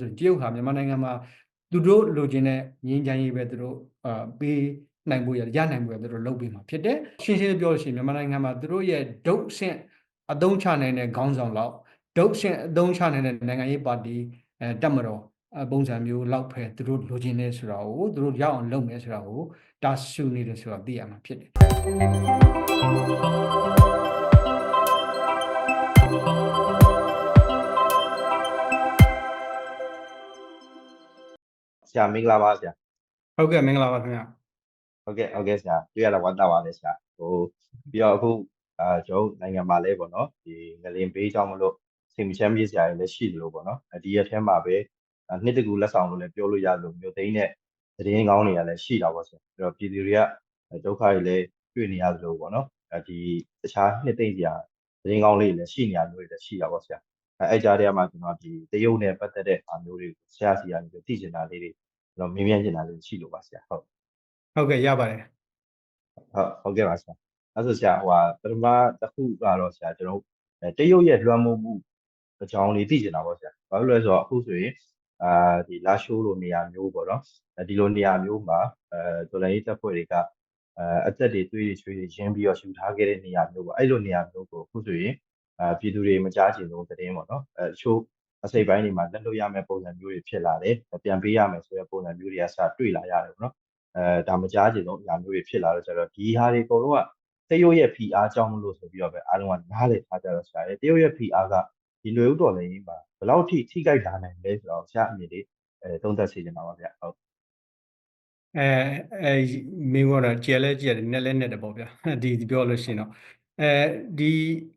ဆိုတရုတ်ဟာမြန်မာနိုင်ငံမှာသူတို့လိုချင်တဲ့ငြိမ်းချမ်းရေးပဲသူတို့အာပေးနိုင်ဖို့ရရနိုင်ဖို့ရသူတို့လုပ်ပေးမှာဖြစ်တယ်ရှင်းရှင်းပြောလို့ရှိရင်မြန်မာနိုင်ငံမှာသူတို့ရဲ့ဒုတ်ဆင့်အသုံးချနိုင်တဲ့ခေါင်းဆောင်လောက်ဒုတ်ဆင့်အသုံးချနိုင်တဲ့နိုင်ငံရေးပါတီအဲတက်မတော်အပုံစံမျိုးလောက်ပဲသူတို့လိုချင်နေဆိုတာကိုသူတို့ရအောင်လုပ်မယ်ဆိုတာကိုတာဆူနေတယ်ဆိုတာသိရမှာဖြစ်တယ် ဆရာမင်္ဂလာပါဆရာဟုတ်ကဲ့မင်္ဂလာပါခင်ဗျာဟုတ်ကဲ့ဟုတ်ကဲ့ဆရာတွေ့ရတာဝမ်းသာပါတယ်ဆရာဟိုပြီးတော့အခုအာကျွန်တော်တို့နိုင်ငံမှာလဲပေါ့နော်ဒီငလင်ဘေးကြောင့်မလို့စိတ်မချမ်းမြေ့ဆရာတွေလည်းရှိတယ်လို့ပေါ့နော်အဲဒီရက်ထဲမှာပဲအာနှစ်တကူလက်ဆောင်လို့လည်းပြောလို့ရလို့မျိုးသိန်းတဲ့သတင်းကောင်းတွေကလည်းရှိတာပေါ့ဆရာအဲ့တော့ပြည်သူတွေကဒုက္ခတွေလည်းတွေ့နေရတယ်လို့ပေါ့နော်အဲဒီတခြားနှစ်သိမ့်စရာသတင်းကောင်းလေးတွေလည်းရှိနေရမျိုးတွေလည်းရှိတာပေါ့ဆရာ အဲအဲ့ကြားထဲမှာကျွန်တော်ဒီတရုတ်နဲ့ပတ်သက်တဲ့အားမျိုးတွေကိုဆရာစီကနေသိချင်တာလေးတွေကျွန်တော်မေးမြန်းချင်တာလေးရှိလို့ပါဆရာဟုတ်ဟုတ်ကဲ့ရပါတယ်ဟုတ်ဟုတ်ကဲ့ပါဆရာအဲဆိုဆရာဟိုဟာပထမတစ်ခုကတော့ဆရာကျွန်တော်အဲတရုတ်ရဲ့လွှမ်းမိုးမှုအကြောင်းလေးသိချင်တာပေါ့ဆရာဘာလို့လဲဆိုတော့အခုဆိုရင်အာဒီလာရှိုးလိုနေရာမျိုးပေါ့နော်အဲဒီလိုနေရာမျိုးမှာအဲတော်လိုင်းရေးတပ်ဖွဲ့တွေကအဲအသက်တွေသွေးတွေချွေးတွေရင်းပြီးတော့ရှူထားခဲ့တဲ့နေရာမျိုးပေါ့အဲ့လိုနေရာမျိုးကိုအခုဆိုရင် အာပြည်သူတွေမကြားချင်ဆုံးသတင်းပေါ့နော်အဲချို့အစိပ်ပိုင်းတွေမှာလက်လွတ်ရမယ့်ပုံစံမျိုးတွေဖြစ်လာတယ်ပြန်ပေးရမယ်ဆိုတဲ့ပုံစံမျိုးတွေကစတွေ့လာရတယ်ပေါ့နော်အဲဒါမကြားချင်ဆုံးအရာမျိုးတွေဖြစ်လာတော့ကျတော့ဒီဟာတွေအကုန်လုံးကတရုတ်ရဲ့ PR ကြောင့်မလို့ဆိုပြီးတော့ပဲအားလုံးကနားလည်ထားကြတော့ဆရာရဲ့တရုတ်ရဲ့ PR ကဒီလွယ်ဥတော်လည်းရေးမှာဘယ်လောက်ထိထိကြိုက်လာနိုင်လဲဆိုတော့ဆရာအမြင်လေးအဲသုံးသပ်စေချင်ပါပါဗျဟုတ်အဲအဲမင်းကတော့ကြယ်လဲကြယ်တယ်နဲ့လဲနဲ့တယ်ပေါ့ဗျာဒီဒီပြောလို့ရှိရင်တော့ အဲဒီ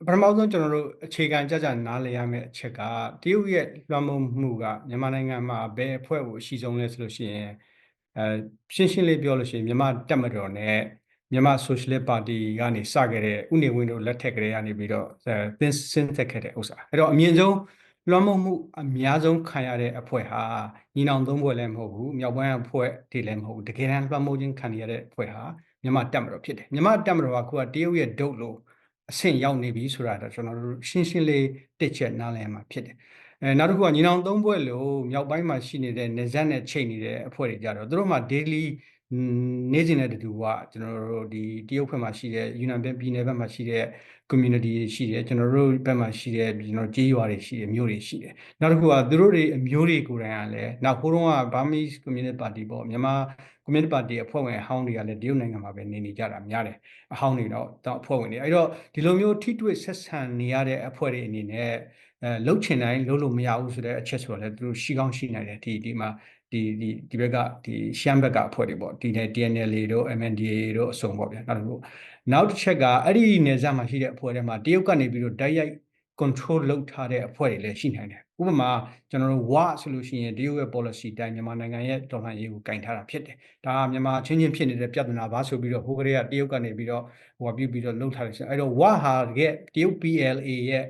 ပထမဆုံးကျွန်တော်တို့အခြေခံကြကြနားလည်ရမယ့်အချက်ကတရုတ်ရဲ့လွှမ်းမိုးမှုကမြန်မာနိုင်ငံမှာဘယ်အဖွဲ့ကိုအရှိဆုံးလဲဆိုလို့ရှိရင်အဲရှင်းရှင်းလေးပြောလို့ရှိရင်မြန်မာတက်မတော်နဲ့မြန်မာဆိုရှယ်လစ်ပါတီကနေစခဲ့တဲ့ဥနေဝင်းတို့လက်ထက်ကလေးကနေပြီးတော့အဲသင်းစင်းသက်ခဲ့တဲ့ဥစ္စာအဲ့တော့အမြင့်ဆုံးလွှမ်းမိုးမှုအများဆုံးခံရတဲ့အဖွဲ့ဟာညီနောင်သုံးဖွဲ့လည်းမဟုတ်ဘူးမြောက်ပိုင်းအဖွဲ့တွေလည်းမဟုတ်ဘူးတကယ်တမ်းလွှမ်းမိုးခြင်းခံရတဲ့အဖွဲ့ဟာမြန်မာတက်မတော်ဖြစ်တယ်မြန်မာတက်မတော်ကခုကတရုတ်ရဲ့ဒုတ်လို့ အဆင့်ရောက်နေပြီဆိုတာတော့ကျွန်တော်တို့ရှင်းရှင်းလေးတစ်ချက်နားလည်မှာဖြစ်တယ်အဲနောက်တစ်ခုကညီနောင်သုံးဖွဲ့လို့မြောက်ပိုင်းမှာရှိနေတဲ့နေဆက်နဲ့ချိန်နေတဲ့အဖွဲ့တွေကြတော့သူတို့မှာ daily နေ့စဉ်နဲ့တူတူကကျွန်တော်တို့ဒီတရုတ်ဘက်မှာရှိတဲ့ယူနန်ပြည်နယ်ဘက်မှာရှိတဲ့ community တွေရှိတယ်ကျွန်တော်တို့ဘက်မှာရှိတဲ့ကျွန်တော်ကြေးရွာတွေရှိတယ်မြို့တွေရှိတယ်နောက်တစ်ခုကသူတို့တွေအမျိုးတွေကိုယ်တိုင်ကလည်းနောက်ဟိုတုန်းက Burmese Communist Party ပေါ့မြန်မာ Communist Party အဖွဲ့ဝင်အဟောင်းတွေကလည်းတရုတ်နိုင်ငံမှာပဲနေနေကြတာများတယ်အဟောင်းတွေတော့တော့အဖွဲ့ဝင်တွေအဲ့တော့ဒီလိုမျိုးထိတွေ့ဆက်ဆံနေရတဲ့အဖွဲ့တွေအနေနဲ့အဲလှုပ်ချင်တိုင်းလှုပ်လို့မရဘူးဆိုတဲ့အချက်ဆိုတော့လည်းသူတို့ရှိကောင်းရှိနိုင်တယ်ဒီဒီမှာဒီဒီဒီဘက်ကဒီရှမ်းဘက်ကအဖွဲ့တွေပေါ့ဒီနဲ့ TNL တို့ MNDA တို့အစုံပေါ့ဗျာနောက်တစ်ခု နောက်တစ်ချက်ကအဲ့ဒီနေဆက်မှာရှိတဲ့အဖွဲ့တွေမှာတရုတ်ကနေပြီးတော့တိုက်ရိုက် control လုပ်ထားတဲ့အဖွဲ့တွေလည်းရှိနိုင်တယ်ဥပမာကျွန်တော်တို့ဝဆိုလို့ရှိရင်တရုတ်ရဲ့ policy တိုင်းမြန်မာနိုင်ငံရဲ့တော်လှန်ရေးကိုကင်ထားတာဖြစ်တယ်ဒါကမြန်မာချင်းချင်းဖြစ်နေတဲ့ပြဿနာပါဆိုပြီးတော့ဟိုကလေးကတရုတ်ကနေပြီးတော့ဟိုပြုပြီးတော့လှုပ်ထားတယ်ဆိုအဲ့တော့ဝဟာတကယ်တရုတ် PLA ရဲ့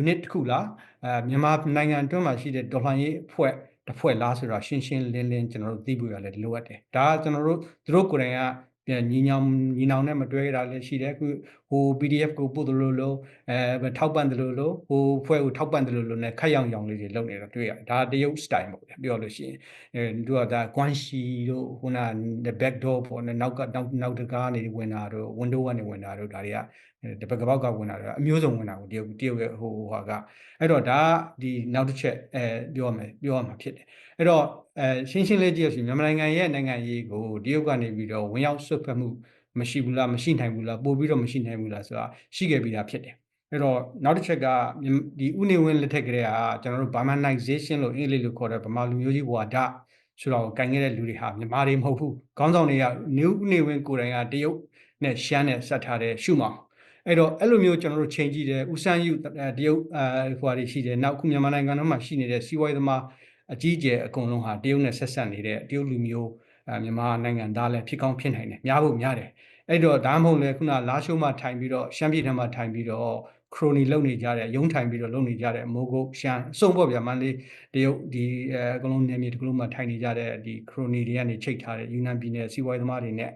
unit တစ်ခုလားအဲမြန်မာနိုင်ငံအတွင်းမှာရှိတဲ့တော်လှန်ရေးအဖွဲ့တစ်ဖွဲ့လားဆိုတော့ရှင်းရှင်းလင်းလင်းကျွန်တော်တို့သိဖို့ရလဲလိုအပ်တယ်ဒါကကျွန်တော်တို့သူတို့ကိုယ်တိုင်က ပြန်ညီညောင်ညီနောင်နဲ့မတွဲတာလည်းရှိတယ်အခုဟို PDF ကိုပို့တယ်လို့လို့အဲထောက်ပံ့တယ်လို့လို့ဟိုဖွဲ့ကိုထောက်ပံ့တယ်လို့လို့နဲ့ခက်ရောင်ရောင်လေးတွေလုပ်နေတာတွေ့ရတယ်ဒါတရုတ် style ပေါ့ဗျပြောလို့ရှိရင်အဲသူကဒါကွမ်ရှီတို့ဟိုနာ the back door ပေါ့နောက်ကနောက်နောက်တကားနေဝင်တာတို့ window ကနေဝင်တာတို့ဒါတွေက တပတ်ကပောက်ကဝင်တာတို့အမျိုးစုံဝင်တာကိုတရုတ်တရုတ်ရဲ့ဟိုဟာကအဲ့တော့ဒါဒီနောက်တစ်ချက်အဲပြောရမယ်ပြောရမှာဖြစ်တယ်အဲ့တော့အဲရှင်းရှင်းလေးကြည့်ရစီမြန်မာနိုင်ငံရဲ့နိုင်ငံရေးကိုတရုတ်ကနေပြီးတော့ဝင်ရောက်ဆွတ်ဖက်မှုမရှိဘူးလားမရှိနိုင်ဘူးလားပို့ပြီးတော့မရှိနိုင်ဘူးလားဆိုတာရှိခဲ့ပြီးသားဖြစ်တယ်အဲ့တော့နောက်တစ်ချက်ကဒီဥနေဝင်းလက်ထက်ကလေးကကျွန်တော်တို့ Burmanization လို့အင်္ဂလိပ်လိုခေါ်တဲ့ဗမာလူမျိုးကြီးဝါဒဆိုတော့ကင်ခဲ့တဲ့လူတွေဟာမြန်မာတွေမဟုတ်ဘူးခေါင်းဆောင်တွေကနေဥနေဝင်းကိုယ်တိုင်ကတရုတ်နဲ့ရှမ်းနဲ့ဆက်ထားတဲ့ရှုမောင် အဲ့တော့အဲ့လိုမျိုးကျွန်တော်တို့ချိန်ကြည့်တယ်ဦးစန်းယူတရုတ်အဲဟိုဟာတွေရှိတယ်နောက်ခုမြန်မာနိုင်ငံတော်မှာရှိနေတဲ့စီးပွားရေးသမားအကြီးအကျယ်အကုန်လုံးဟာတရုတ်နဲ့ဆက်ဆက်နေတဲ့တရုတ်လူမျိုးအဲမြန်မာနိုင်ငံသားလည်းဖြစ်ကောင်းဖြစ်နိုင်တယ်များဖို့များတယ်အဲ့တော့ဒါမှမဟုတ်လေခုနလာရှိုးမှာထိုင်ပြီးတော့ရှမ်းပြည်ထမှာထိုင်ပြီးတော့ခရိုနီလုံနေကြတဲ့ရုံးထိုင်ပြီးတော့လုံနေကြတဲ့မိုးကုတ်ရှမ်းအစုံပေါ့ဗျာမန္တလေးတရုတ်ဒီအဲအကုန်လုံးနေမြေတစ်ခုလုံးမှာထိုင်နေကြတဲ့ဒီခရိုနီတွေကနေချိတ်ထားတဲ့ယူနန်ပြည်နယ်စီးပွားရေးသမားတွေနဲ့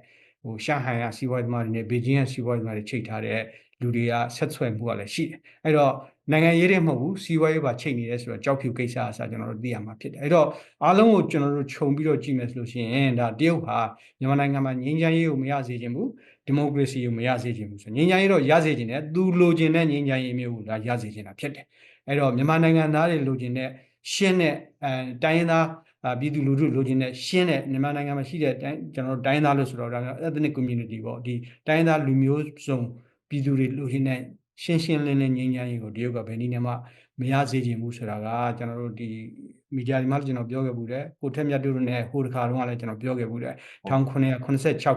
ဟိုရှမ်းဟန်ကစီးပွားရေးသမားတွေနဲ့ဘေကျင်းကစီးပွားရေးသမားတွေချိတ်ထားတဲ့လူတွေကဆက်ဆွဲမှုကလည်းရှိတယ်အဲ့တော့နိုင်ငံရေးတွေမဟုတ်ဘူးစီးပွားရေးပါချိန်နေတယ်ဆိုတော့ကြောက်ဖြူကိစ္စအစားကျွန်တော်တို့သိရမှာဖြစ်တယ်အဲ့တော့အားလုံးကိုကျွန်တော်တို့ခြုံပြီးတော့ကြည့်မယ်ဆိုလို့ရှိရင်ဒါတရုတ်ဟာမြန်မာနိုင်ငံမှာငြိမ်းချမ်းရေးကိုမရစေချင်ဘူးဒီမိုကရေစီကိုမရစေချင်ဘူးဆိုငြိမ်းချမ်းရေးတော့ရစေချင်တယ်သူလိုချင်တဲ့ငြိမ်းချမ်းရေးမျိုးကိုဒါရစေချင်တာဖြစ်တယ်အဲ့တော့မြန်မာနိုင်ငံသားတွေလိုချင်တဲ့ရှင်းတဲ့အဲတိုင်းရင်းသားအာ ပြည်သူလူထုလိုချင်တဲ့ရှင်းတဲ့မြန်မာနိုင်ငံမှာရှိတဲ့တိုင်းကျွန်တော်တို့တိုင်းရင်းသားလို့ဆိုတော့ဒါက ethnic community ပေါ့ဒီတိုင်းရင်းသားလူမျိုးစုံပြည်သူတွေလိုချင်တဲ့ရှင်းရှင်းလင်းလင်းငြိမ်းချမ်းရေးကိုတရုတ်ကဘယ်နည်းနဲ့မှမရစေချင်ဘူးဆိုတာကကျွန်တော်တို့ဒီမီဒီယာဒီမှာလည်းကျွန်တော်ပြောခဲ့ဘူးတယ်ကိုထက်မြတ်တို့နဲ့ဟိုတခါတုန်းကလည်းကျွန်တော်ပြောခဲ့ဘူးတယ်1986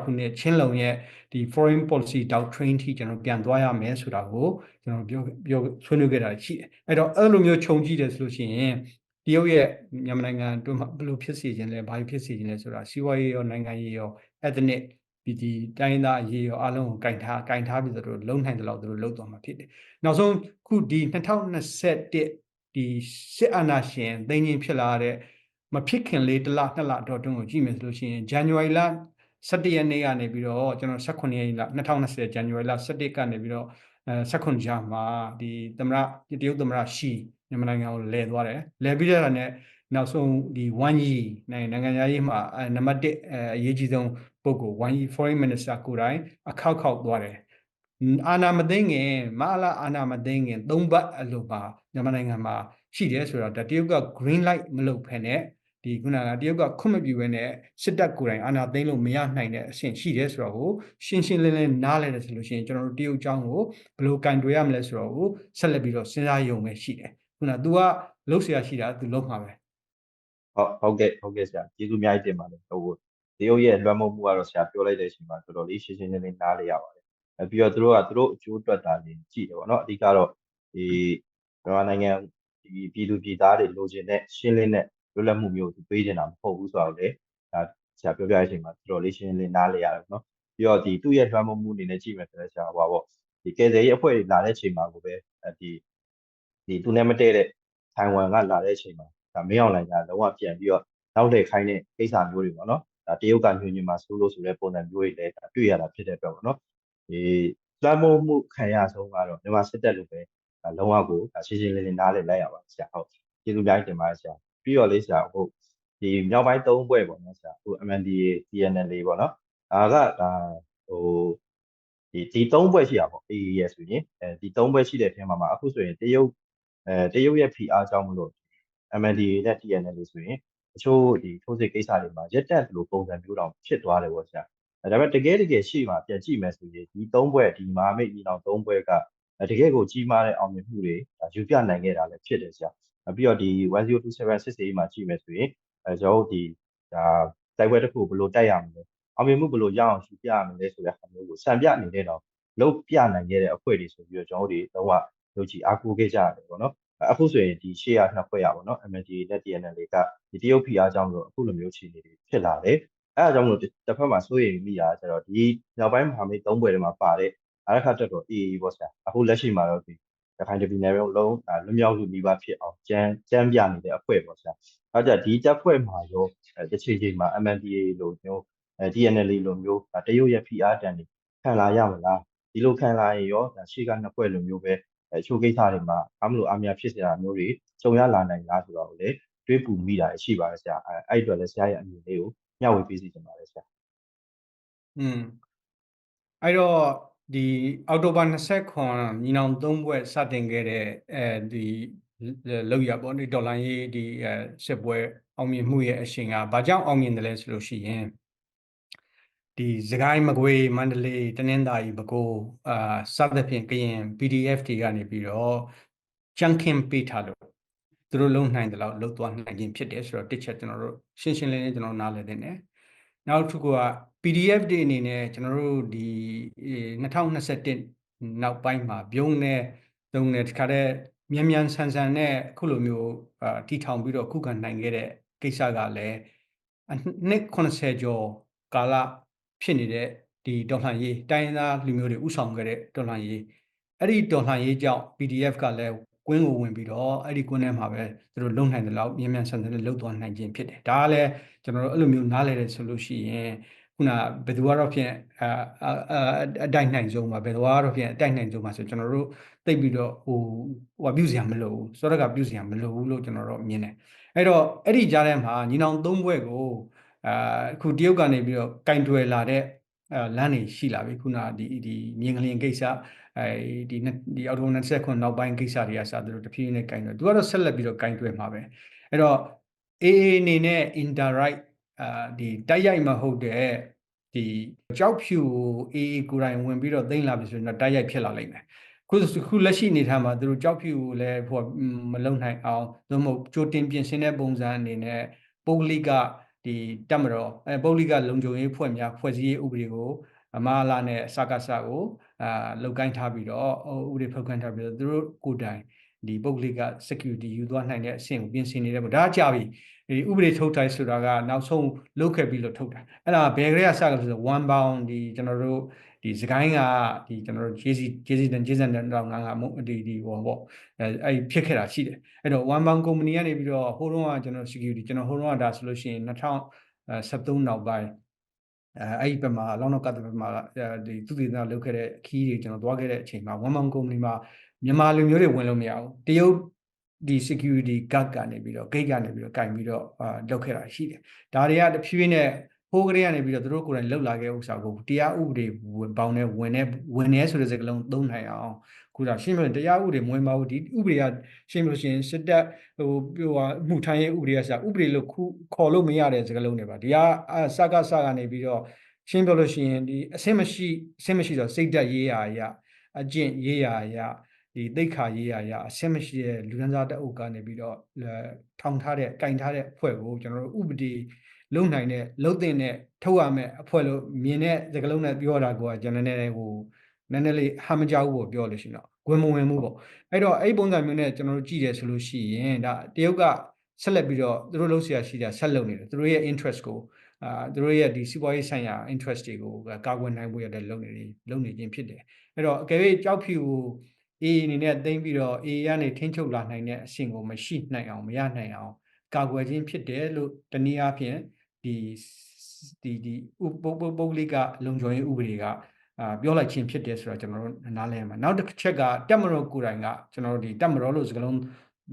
ခုနှစ်ချင်းလုံရဲ့ဒီ foreign policy doctrine ထိကျွန်တော်ပြန်သွားရမယ်ဆိုတာကိုကျွန်တော်ပြောပြောဆွေးနွေးခဲ့တာရှိတယ်အဲ့တော့အဲ့လိုမျိုးခြုံကြည့်တယ်ဆိုလို့ရှိရင် တရုတ်ရဲ့မြန်မာနိုင်ငံအတွင်းမှာဘယ်လိုဖြစ်စေခြင်းလဲဘာဖြစ်စေခြင်းလဲဆိုတာစီးပွားရေးရောနိုင်ငံရေးရော ethnic ဒီဒီတိုင်းသားအရေးရောအလုံးကိုကင်ထားကင်ထားပြီးတော့လုံနိုင်တယ်လို့တို့လုံသွားမှာဖြစ်တယ်။နောက်ဆုံးခုဒီ2021ဒီစစ်အာဏာရှင်သိမ်းခြင်းဖြစ်လာတဲ့မဖြစ်ခင်လေးတစ်လနှစ်လတော့တုန်းကိုကြည့်မယ်ဆိုလို့ရှိရင် January လ17ရက်နေ့ကနေပြီးတော့ကျွန်တော်18ရက်နေ့လ2020 January လ17ကနေပြီးတော့အဲ 18jaar မှာဒီသမရတရုတ်သမရရှီ မြန်မာနိုင်ငံကိုလဲသွားတယ်လဲပြီးတော့လည်းနောက်ဆုံးဒီ1 year နိုင်ငံရေးမှာနံပါတ်1အရေးကြီးဆုံးပုဂ္ဂိုလ် one foreign minister ကိုယ်တိုင်အခောက်ခောက်သွားတယ်အာနာမသိငင်မအလာအာနာမသိငင်သုံးဘတ်အလိုပါမြန်မာနိုင်ငံမှာရှိတယ်ဆိုတော့တရုတ်က green light မလုပ်ဖ ೇನೆ ဒီခုနကတရုတ်ကခွင့်မပြုဘဲနဲ့စစ်တပ်ကိုယ်တိုင်အာဏာသိမ်းလို့မရနိုင်တဲ့အဆင့်ရှိတယ်ဆိုတော့ကိုရှင်းရှင်းလင်းလင်းနားလည်တယ်ဆိုလို့ရှိရင်ကျွန်တော်တို့တရုတ်เจ้าကိုဘယ်လိုကင်တွယ်ရမလဲဆိုတော့ကိုဆက်လက်ပြီးတော့စဉ်းစားရုံပဲရှိတယ် ခုနက तू ကလှုပ်เสียရှိတာ तू လှုပ်မှာပဲ ဟုတ်ဟုတ်ကဲ့ဟုတ်ကဲ့ဆရာကျေးဇူးအများကြီးတင်ပါတယ်ဟိုတရုတ်ရဲ့လွှမ်းမိုးမှုကတော့ဆရာပြောလိုက်တဲ့အချိန်မှာတော်တော်လေးရှင်းရှင်းလင်းလင်းနားလည်ရပါတယ်အဲပြီးတော့သူတို့ကသူတို့အကျိုးအတွက်တာလေးကြည့်တယ်ပေါ့နော်အဓိကတော့ဒီမြန်မာနိုင်ငံဒီပြည်သူပြည်သားတွေလိုချင်တဲ့ရှင်းလင်းတဲ့လွတ်လပ်မှုမျိုးကိုပေးနေတာမဟုတ်ဘူးဆိုတော့လေဒါဆရာပြောပြတဲ့အချိန်မှာတော်တော်လေးရှင်းရှင်းလင်းနားလည်ရတယ်ပေါ့နော်ပြီးတော့ဒီသူ့ရဲ့လွှမ်းမိုးမှုအနေနဲ့ကြည့်မယ်ဆိုတော့ဆရာဟောပါပေါ့ဒီကယ်ဆယ်ရေးအဖွဲ့တွေလာတဲ့အချိန်မှာကိုပဲဒီ ဒီသူနဲ့မတည့်တဲ့ထိုင်ဝမ်ကလာတဲ့အချိန်မှာဒါမင်းအောင်လိုင်ကလုံးဝပြန်ပြီးတော့နောက်လှည့်ခိုင်းတဲ့ကိစ္စမျိုးတွေပေါ့နော်ဒါတရုတ်ကညွှန်ညင်မှာဆိုလို့ဆိုတဲ့ပုံစံမျိုးတွေလည်းတွေ့ရတာဖြစ်တဲ့အတွက်ပေါ့နော်ဒီလွှမ်းမိုးမှုခံရဆုံးကတော့မြန်မာစစ်တပ်လိုပဲဒါလုံးဝကိုဒါရှင်းရှင်းလင်းလင်းနားလည်လိုက်ရပါဆရာဟုတ်ကျေးဇူးများတင်ပါတယ်ဆရာပြီးတော့လေးဆရာဟုတ်ဒီမြောက်ပိုင်း၃ဘွဲ့ပေါ့နော်ဆရာဟို MNDA TNL ပေါ့နော်ဒါကဒါဟိုဒီဒီ၃ဘွဲ့ရှိတာပေါ့ AA ရဲ့ဆိုရင်အဲဒီ၃ဘွဲ့ရှိတဲ့အထဲမှာမှာအခုဆိုရင်တရုတ် အဲတရုတ်ရဲ့ဖိအားကြောင့်မလို့ MNDA နဲ့ TNL တွေဆိုရင်တချို့ဒီထိုးစစ်ကိစ္စတွေမှာရက်တက်လို့ပုံစံမျိုးတောင်ဖြစ်သွားတယ်ပေါ့ဆရာဒါပေမဲ့တကယ်တကယ်ရှိမှပြန်ကြည့်မယ်ဆိုရင်ဒီ၃ဘွဲ့ဒီမာမိတ်ညီနောင်၃ဘွဲ့ကတကယ်ကိုကြီးမားတဲ့အောင်မြင်မှုတွေယူပြနိုင်ခဲ့တာလည်းဖြစ်တယ်ဆရာပြီးတော့ဒီ1027စစ်စေးမှာကြည့်မယ်ဆိုရင်အဲကျွန်တော်တို့ဒီဒါတိုက်ပွဲတစ်ခုဘယ်လိုတိုက်ရမလဲအောင်မြင်မှုဘယ်လိုရအောင်ယူပြရမလဲဆိုတဲ့ဟာမျိုးကိုစံပြနေတဲ့တော့လုံးပြနိုင်ခဲ့တဲ့အဖွဲ့တွေဆိုပြီးတော့ကျွန်တော်တို့တွေတော့ ယုံကြည်အားကိုးခဲ့ကြရတယ်ပေါ့နော်အခုဆိုရင်ဒီရှေ့ရနှစ်ဖွဲ့ရပါတော့ MNDA နဲ့ TNL တွေကဒီတရုတ်ဖိအားကြောင့်လို့အခုလိုမျိုးခြေနေတွေဖြစ်လာတယ်အဲအကြောင်းမလို့တစ်ဖက်မှာစိုးရိမ်မိတာကျတော့ဒီနောက်ပိုင်းမဟာမိတ်သုံးဘွယ်တွေမှာပါတဲ့အားရခတက်တော့ AA ပေါ့ဆရာအခုလက်ရှိမှာတော့ဒီရခိုင်ပြည်နယ်လုံးလုံးလွမြောက်လူမိဘဖြစ်အောင်ကြမ်းကြမ်းပြနေတဲ့အဖွဲ့ပေါ့ဆရာအဲကြဒီတပ်ဖွဲ့မှာရောတစ်ချိန်ချိန်မှာ MNDA လိုမျိုးအဲ TNL လိုမျိုးတရုတ်ရဲ့ဖိအားတန်တွေခံလာရမလားဒီလိုခံလာရင်ရောဒါရှေ့ကနှစ်ဖွဲ့လိုမျိုးပဲ အချို့ကိစ္စတွေမှာအားမလို့အားမရဖြစ်နေတာမျိုးတွေကြုံရလာနိုင်လားဆိုတော့လေတွေးပူမိတာရှိပါတယ်ဆရာအဲအဲ့အတွက်လည်းဆရာရဲ့အမြင်လေးကိုမျှဝေပေးစီချင်ပါတယ်ဆရာอืมအဲ့တော့ဒီအောက်တိုဘာ29ညီနောင်သုံးဘွဲ့စတင်ခဲ့တဲ့အဲဒီလောက်ရပေါ့ဒီဒေါ်လာရေးဒီအဲစစ်ပွဲအောင်မြင်မှုရဲ့အရှင်ကဘာကြောင့်အောင်မြင်တယ်လဲဆိုလို့ရှိရင် ဒီစကိုင်းမကွေးမန္တလေးတနင်္သာရီပဲခူးအာစသဖြင့်ကရင် PDF တွေကနေပြီးတော့ကြံခင်ပေးထားလို့သူတို့လုံနိုင်တယ်လို့လုံသွားနိုင်ခြင်းဖြစ်တယ်ဆိုတော့တစ်ချက်ကျွန်တော်တို့ရှင်းရှင်းလင်းလင်းကျွန်တော်နားလည်တဲ့ねနောက်တစ်ခုက PDF တွေအနေနဲ့ကျွန်တော်တို့ဒီ2021နောက်ပိုင်းမှာပြုံးနေသုံးနေတခါတည်းမြန်မြန်ဆန်ဆန်နဲ့ခုလိုမျိုးအာတီထောင်ပြီးတော့ခုခံနိုင်ခဲ့တဲ့ကိစ္စကလည်းနှစ်80ကျော်ကာလ ဖြစ်နေတဲ့ဒီဒေါ်လာရေးတိုင်းရင်းသားလူမျိုးတွေဥဆောင်ခဲ့တဲ့ဒေါ်လာရေးအဲ့ဒီဒေါ်လာရေးကြောင့် PDF ကလည်းကွင်းကိုဝင်ပြီးတော့အဲ့ဒီကွင်းထဲမှာပဲသူတို့လုံနိုင်တယ်လို့မြန်မြန်ဆန်ဆန်နဲ့လုံသွားနိုင်ခြင်းဖြစ်တယ်ဒါကလည်းကျွန်တော်တို့အဲ့လိုမျိုးနားလည်တယ်ဆိုလို့ရှိရင်ခုနဘယ်သူကတော့ဖြင့်အာအတိုက်နိုင်ဆုံးပါဘယ်သူကတော့ဖြင့်အတိုက်နိုင်ဆုံးပါဆိုကျွန်တော်တို့သိပြီးတော့ဟိုဟိုပြုစရာမလိုဘူးစောရကပြုစရာမလိုဘူးလို့ကျွန်တော်တို့မြင်တယ်အဲ့တော့အဲ့ဒီကြားထဲမှာညီနောင်သုံးဘွဲ့ကို အာအခုတရုတ်ကနေပြီးတော့ကင်တွယ်လာတဲ့အဲလမ်းနေရှိလာပြီခုနဒီဒီမြင်ကလင်ကိစ္စအဲဒီဒီအော်တို29နောက်ပိုင်းကိစ္စတွေကစသလိုတဖြည်းဖြည်းနဲ့ကင်တွယ်သူကတော့ဆက်လက်ပြီးတော့ကင်တွယ်မှာပဲအဲ့တော့ AA အနေနဲ့ indirect အာဒီတိုက်ရိုက်မဟုတ်တဲ့ဒီကြောက်ဖြူကို AA ကိုယ်တိုင်ဝင်ပြီးတော့သိမ့်လာပြီဆိုရင်တော့တိုက်ရိုက်ဖြစ်လာလိမ့်မယ်ခုခုလက်ရှိအနေထားမှာသူတို့ကြောက်ဖြူကိုလည်းဟိုမလုံနိုင်အောင်သို့မဟုတ်ကြိုတင်ပြင်ဆင်တဲ့ပုံစံအနေနဲ့ပုဂ္ဂလိက ဒီတက်မတော်အဲပုဂ္ဂလိကလုံခြုံရေးဖွဲ့များဖွဲ့စည်းရေးဥပဒေကိုအမားလာနဲ့စကားစကိုအာလောက်ကိုင်းထားပြီးတော့ဥပဒေဖောက်ခံထားပြီးတော့သူတို့ကိုယ်တိုင်ဒီပုဂ္ဂလိက security ယူသွားနိုင်တဲ့အဆင့်ကိုပြင်ဆင်နေတယ်ပေါ့ဒါကြပြီ ဒီဥပဒေထုတ်တိုင်းဆိုတာကနောက်ဆုံးလုတ်ခဲ့ပြီးလို့ထုတ်တာအဲ့ဒါဘယ်ကလေးကစကဆို one bound ဒီကျွန်တော်တို့ဒီစကိုင်းကဒီကျွန်တော်တို့ JC JC တန် JC တန်တော့ငါငါဒီဒီဟောပေါ့အဲအဲ့ဖြစ်ခဲ့တာရှိတယ်အဲ့တော့ one bound company ကနေပြီးတော့ဟိုတုန်းကကျွန်တော် security ကျွန်တော်ဟိုတုန်းကဒါဆိုလို့ရှိရင်2013နောက်ပိုင်းအဲအဲ့ဒီဘက်မှာလောင်းတော့ကတ်တဲ့ဘက်မှာဒီသူတည်တာလုပ်ခဲ့တဲ့ခီးတွေကျွန်တော်သွားခဲ့တဲ့အချိန်မှာ one bound company မှာမြန်မာလူမျိုးတွေဝင်လို့မရဘူးတရုတ် ဒီ security guard ကနေပြီးတော့ gate ကနေပြီးတော့ကင်ပြီးတော့အာလောက်ခဲ့တာရှိတယ်ဒါတွေကတဖြည်းဖြည်းနဲ့ဟိုးကလေးကနေပြီးတော့သူတို့ကိုယ်တိုင်လှုပ်လာခဲ့ဥစ္စာကိုတရားဥပဒေဘောင်နဲ့ဝင်နေဝင်နေဆိုတဲ့စကားလုံးသုံးနိုင်အောင်ခုဒါရှင်းပြတရားဥပဒေမဝင်ပါဘူးဒီဥပဒေကရှင်းလို့ရှိရင်စစ်တပ်ဟိုပြောဟာမှုထိုင်းရဲ့ဥပဒေကစဥပဒေလို့ခုခေါ်လို့မရတဲ့စကားလုံးတွေပါဒီကစကစကနေပြီးတော့ရှင်းပြလို့ရှိရင်ဒီအဆင့်မရှိအဆင့်မရှိဆိုစိတ်ဓာတ်ရေးရာအရာအကျင့်ရေးရာအရာ ဒီသိခါရေးရာရအဆင့်မရှိတဲ့လူဒန်းစားတအုပ်ကနေပြီးတော့ထောင်ထားတဲ့ကင်ထားတဲ့အဖွဲ့ကိုကျွန်တော်တို့ဥပဒေလုံနိုင်တဲ့လုံတဲ့နဲ့ထုတ်ရမယ်အဖွဲ့လို့မြင်တဲ့စကလုံးနဲ့ပြောတာကကျွန်တော်လည်းဟိုနည်းနည်းလေးဟာမကြောက်ဘူးပေါ့ပြောလို့ရှိရင်တော့ဂွင်မဝင်မှုပေါ့အဲ့တော့အဲ့ပုံစံမျိုးနဲ့ကျွန်တော်တို့ကြည့်တယ်ဆိုလို့ရှိရင်ဒါတရုတ်ကဆက်လက်ပြီးတော့သူတို့လုံးဆရာရှိတာဆက်လုပ်နေတယ်သူတို့ရဲ့ interest ကိုအာသူတို့ရဲ့ဒီစီးပွားရေးဆိုင်ရာ interest တွေကိုကာကွယ်နိုင်ဖို့ရတဲ့လုပ်နေလုပ်နေခြင်းဖြစ်တယ်အဲ့တော့အကယ်၍ကြောက်ဖြူကို AA အနေနဲ့သိမ်းပြီးတော့ AA ကနေထိန်းချုပ်လာနိုင်တဲ့အဆင့်ကိုမရှိနိုင်အောင်မရနိုင်အောင်ကာကွယ်ခြင်းဖြစ်တယ်လို့တနည်းအားဖြင့်ဒီဒီဒီပုပုပုဂ္ဂလိကလုံခြုံရေးဥပဒေကအာပြောလိုက်ခြင်းဖြစ်တယ်ဆိုတော့ကျွန်တော်တို့နားလည်မှာနောက်တစ်ချက်ကတက်မတော်ကိုယ်တိုင်ကကျွန်တော်တို့ဒီတက်မတော်လို့စကားလုံး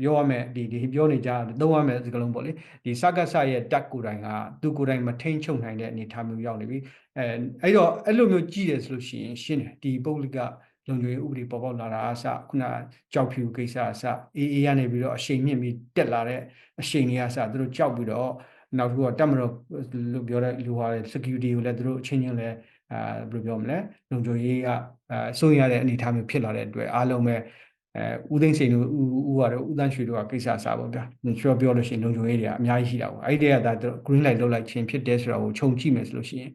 ပြောရမယ်ဒီဒီပြောနေကြသုံးရမယ်စကားလုံးပေါ့လေဒီစကားဆရဲ့တက်ကိုယ်တိုင်ကသူကိုယ်တိုင်မထိန်ချုပ်နိုင်တဲ့အနေအထားမျိုးရောက်နေပြီအဲအဲ့တော့အဲ့လိုမျိုးကြည့်တယ်ဆိုလို့ရှိရင်ရှင်းတယ်ဒီပုဂ္ဂလိက လုံခြုံရေးဥပဒေပေါ်ပေါက်လာတာအစခုနကြောက်ဖြူကိစ္စအစအေးအေးရနေပြီးတော့အရှိန်မြင့်ပြီးတက်လာတဲ့အရှိန်တွေအစသူတို့ကြောက်ပြီးတော့နောက်တစ်ခုကတက်မတော်လို့ပြောတဲ့လူဟာ security ကိုလည်းသူတို့အချင်းချင်းလည်းအာဘယ်လိုပြောမလဲလုံခြုံရေးကအစိုးရတဲ့အနေအထားမျိုးဖြစ်လာတဲ့အတွက်အားလုံးပဲအဲဦးသိန်းစိန်တို့ဦးဦးကတော့ဦးတန်းရွှေတို့ကကိစ္စစားပေါ့ဗျာပြောပြောလို့ရှိရင်လုံခြုံရေးတွေကအများကြီးရှိတာပေါ့အဲ့ဒီတည်းကဒါ green light လောက်လိုက်ခြင်းဖြစ်တယ်ဆိုတာကိုခြုံကြည့်မယ်ဆိုလို့ရှိရင်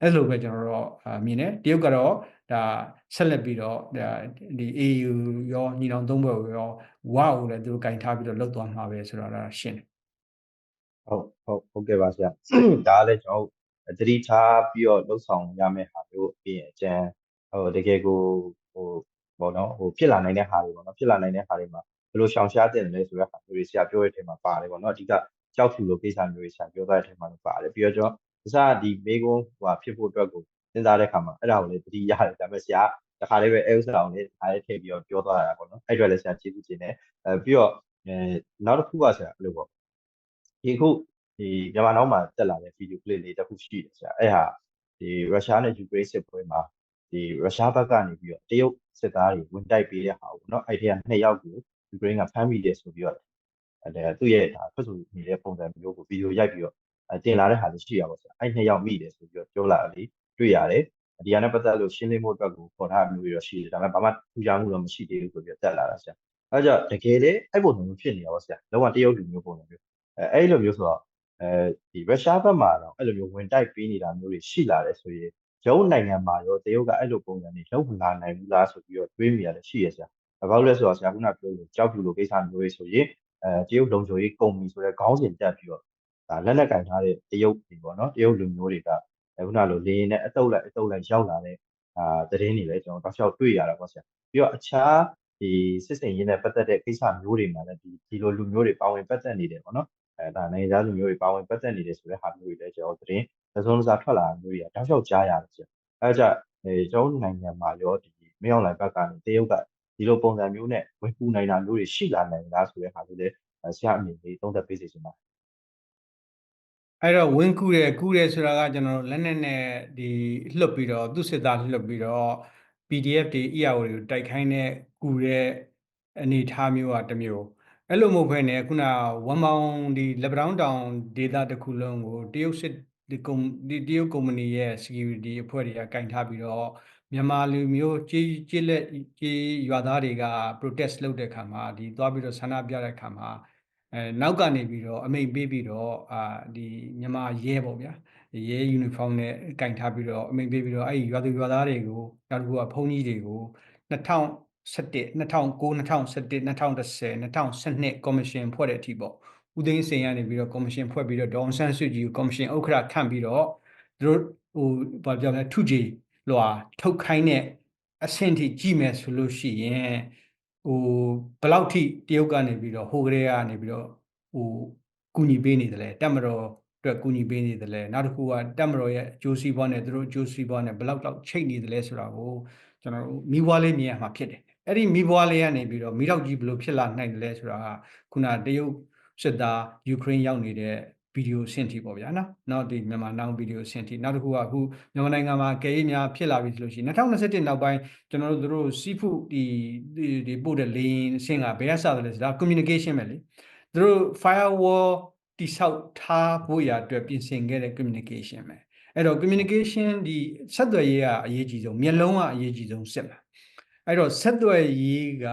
အဲ့လိုပဲကျွန်တော်တို့မြင်တယ်တရုတ်ကတော့ ဒါဆက်လက်ပြီးတော့ဒီ AU ရောညီနောင်သုံးဘက်ရောဝါကိုလည်းသူတို့ကင်ထားပြီးတော့လှုပ်သွားမှာပဲဆိုတော့ဒါရှင်းတယ်ဟုတ်ဟုတ်ဟုတ်ကဲ့ပါဆရာဒါလည်းကျွန်တော်သတိထားပြီးတော့လှုပ်ဆောင်ရမယ့်ဟာမျိုးပြီးရင်အကျန်းဟိုတကယ်ကိုဟိုပေါ့နော်ဟိုဖြစ်လာနိုင်တဲ့ဟာတွေပေါ့နော်ဖြစ်လာနိုင်တဲ့ဟာတွေမှာဘယ်လိုရှောင်ရှားတင်လဲဆိုတဲ့ဟာမျိုးတွေဆရာပြောတဲ့အချိန်မှာပါတယ်ပေါ့နော်အဓိကကြောက်ဖြူလိုကိစ္စမျိုးတွေဆရာပြောသွားတဲ့အချိန်မှာလည်းပါတယ်ပြီးတော့ကျွန်တော်အစားဒီမေကွန်းဟိုဖြစ်ဖို့အတွက်ကို စဉ်းစားတဲ့အခါမှာအဲ့ဒါကိုလည်းတတိရတယ်ဒါပေမဲ့ဆရာတခါလေးပဲအဲဥစ္စာအောင်လေးတခါလေးထည့်ပြီးတော့ပြောသွားတာပေါ့နော်အဲ့အတွက်လည်းဆရာကျေးဇူးတင်တယ်အဲပြီးတော့အဲနောက်တစ်ခုကဆရာအဲ့လိုပေါ့ဒီခုဒီမြန်မာနောက်မှာတက်လာတဲ့ video clip လေးတစ်ခုရှိတယ်ဆရာအဲ့ဟာဒီရုရှားနဲ့ယူကရိန်းစစ်ပွဲမှာဒီရုရှားဘက်ကနေပြီးတော့တရုတ်စစ်သားတွေဝင်တိုက်ပေးတဲ့ဟာပေါ့နော်အဲ့ထက်ကနှစ်ယောက်ကိုယူကရိန်းကဖမ်းမိတယ်ဆိုပြီးတော့အဲသူ့ရဲ့ဒါဖြစ်ဆိုနေတဲ့ပုံစံမျိုးကိုဗီဒီယိုရိုက်ပြီးတော့တင်လာတဲ့ဟာလည်းရှိရပါဆရာအဲ့နှစ်ယောက်မိတယ်ဆိုပြီးတော့ပြောလာတယ် တွေ့ရတယ်ဒီဟာနဲ့ပတ်သက်လို့ရှင်းလင်းဖို့အတွက်ကိုခေါ်ထားမျိုးတွေတော့ရှိတယ်ဒါပေမဲ့ဘာမှထူးခြားမှုတော့မရှိသေးဘူးဆိုပြီးတက်လာတာဆရာအဲကြောင့်တကယ်လေအဲ့ပုံစံမျိုးဖြစ်နေတာပါဆရာလုံးဝတရုတ်လူမျိုးပုံစံမျိုးအဲအဲ့လိုမျိုးဆိုတော့အဲဒီရုရှားဘက်မှာတော့အဲ့လိုမျိုးဝင်တိုက်ပေးနေတာမျိုးတွေရှိလာတယ်ဆိုရင်ရုံးနိုင်ငံမှာရောတရုတ်ကအဲ့လိုပုံစံတွေလုံးဝလာနိုင်ဘူးလားဆိုပြီးတော့တွေးမိရတယ်ရှိရဆရာဘာလို့လဲဆိုတော့ဆရာကပြောလို့ကြောက်ပြူလိုကိစ္စမျိုးတွေဆိုရင်အဲတရုတ်လုံခြုံရေးကုမ္ပဏီဆိုတဲ့ခေါင်းစဉ်တက်ပြီးတော့ဒါလက်လက်ကင်ထားတဲ့တရုတ်တွေပေါ့နော်တရုတ်လူမျိုးတွေက ခုနလိုလေရင်နဲ့အတုပ်လိုက်အတုပ်လိုက်ရောက်လာတဲ့အာသတင်းတွေလည်းကျွန်တော်တောက်လျှောက်တွေ့ရတာပေါ့ဆရာပြီးတော့အခြားဒီစစ်စင်ရေးနဲ့ပတ်သက်တဲ့ကိစ္စမျိုးတွေမှာလည်းဒီဒီလိုလူမျိုးတွေပါဝင်ပတ်သက်နေတယ်ပေါ့နော်အဲဒါနိုင်ငံသားလူမျိုးတွေပါဝင်ပတ်သက်နေတယ်ဆိုတဲ့ဟာမျိုးတွေလည်းကျွန်တော်သတင်းသုံးစားထွက်လာမျိုးတွေကတောက်လျှောက်ကြားရတယ်ဆရာအဲဒါကြအဲကျွန်တော်နိုင်ငံမှာရောဒီမင်းအောင်လှိုင်ဘက်ကနေတရုတ်ကဒီလိုပုံစံမျိုးနဲ့ဝင်ပူနိုင်တာမျိုးတွေရှိလာနိုင်လားဆိုတဲ့ဟာလေးလည်းဆရာအမြင်လေးသုံးသပ်ပေးစီချင်ပါတယ် အဲ့တော့ဝင်းကူတယ်ကူတယ်ဆိုတာကကျွန်တော်တို့လက်နက်နဲ့ဒီလှုပ်ပြီးတော့သူစစ်သားလှုပ်ပြီးတော့ PDF တွေ EAO တွေကိုတိုက်ခိုင်းတဲ့ကူတဲ့အနေထားမျိုးอ่ะတစ်မျိုးအဲ့လိုမဟုတ်ဘဲနဲ့ခုနဝမ်မောင်ဒီလက်ပတောင်းတောင်ဒေတာတစ်ခုလုံးကိုတရုတ်စစ်ဒီကုမ္ဒီတရုတ်ကုမ္ပဏီရဲ့ security အဖွဲ့တွေကကင်ထားပြီးတော့မြန်မာလူမျိုးကြီးကြီးလက်ကြီးရွာသားတွေက protest လုပ်တဲ့ခါမှာဒီသွားပြီးတော့ဆန္ဒပြတဲ့ခါမှာ အဲနောက်ကနေပြီးတော့အမိန်ပေးပြီးတော့အာဒီမြန်မာရဲပေါ့ဗျာရဲယူနီဖောင်းနဲ့ကင်ထားပြီးတော့အမိန်ပေးပြီးတော့အဲ့ဒီရွာသူရွာသားတွေကိုနောက်တစ်ခုကဘုန်းကြီးတွေကို2011 2009 2011 2010 2012ကော်မရှင်ဖွဲ့တဲ့အထိပေါ့ဦးသိန်းစိန်ကနေပြီးတော့ကော်မရှင်ဖွဲ့ပြီးတော့ဒေါအောင်ဆန်းစုကြည်ကိုကော်မရှင်ဥက္ကဋ္ဌခန့်ပြီးတော့သူတို့ဟိုဘာပြောလဲထုကြီးလွာထုတ်ခိုင်းတဲ့အဆင့်ထိကြည့်မယ်ဆိုလို့ရှိရင် ဟိုဘယ်လောက်ထိတရုတ်ကနေပြီးတော့ဟိုကလေးကနေပြီးတော့ဟိုကူညီပေးနေတယ်လဲတက်မတော်အတွက်ကူညီပေးနေတယ်လဲနောက်တစ်ခုကတက်မတော်ရဲ့အကျိုးစီးပွားနဲ့သူတို့အကျိုးစီးပွားနဲ့ဘယ်လောက်တော့ချိတ်နေတယ်လဲဆိုတာကိုကျွန်တော်တို့မိဘွားလေးမြင်ရမှာဖြစ်တယ်အဲ့ဒီမိဘွားလေးကနေပြီးတော့မိတော့ကြီးဘယ်လိုဖြစ်လာနိုင်တယ်လဲဆိုတာကခုနတရုတ်စစ်သားယူကရိန်းရောက်နေတဲ့ဗီ ဒီယိုဆင့်ထိပေါ့ဗျာနော်နောက်ဒီမြန်မာနောင်ဗီဒီယိုဆင့်ထိနောက်တစ်ခုကအခုမြန်မာနိုင်ငံမှာကဲရေးများဖြစ်လာပြီဆိုလို့ရှိရင်2021နောက်ပိုင်းကျွန်တော်တို့တို့စီးဖုဒီဒီဒီပို့တဲ့လေရင်အဆင့်ကဘယ်ကစတယ်လဲဆိုတော့ communication ပဲလေသူတို့ firewall တိဆောက်ထားဖို့ရအတွက်ပြင်ဆင်ခဲ့တဲ့ communication ပဲအဲ့တော့ communication ဒီဆက်သွယ်ရေးကအရေးကြီးဆုံးမျက်လုံးကအရေးကြီးဆုံးစစ်မှာ အဲ့တော့ဆက်သွယ်ရေးက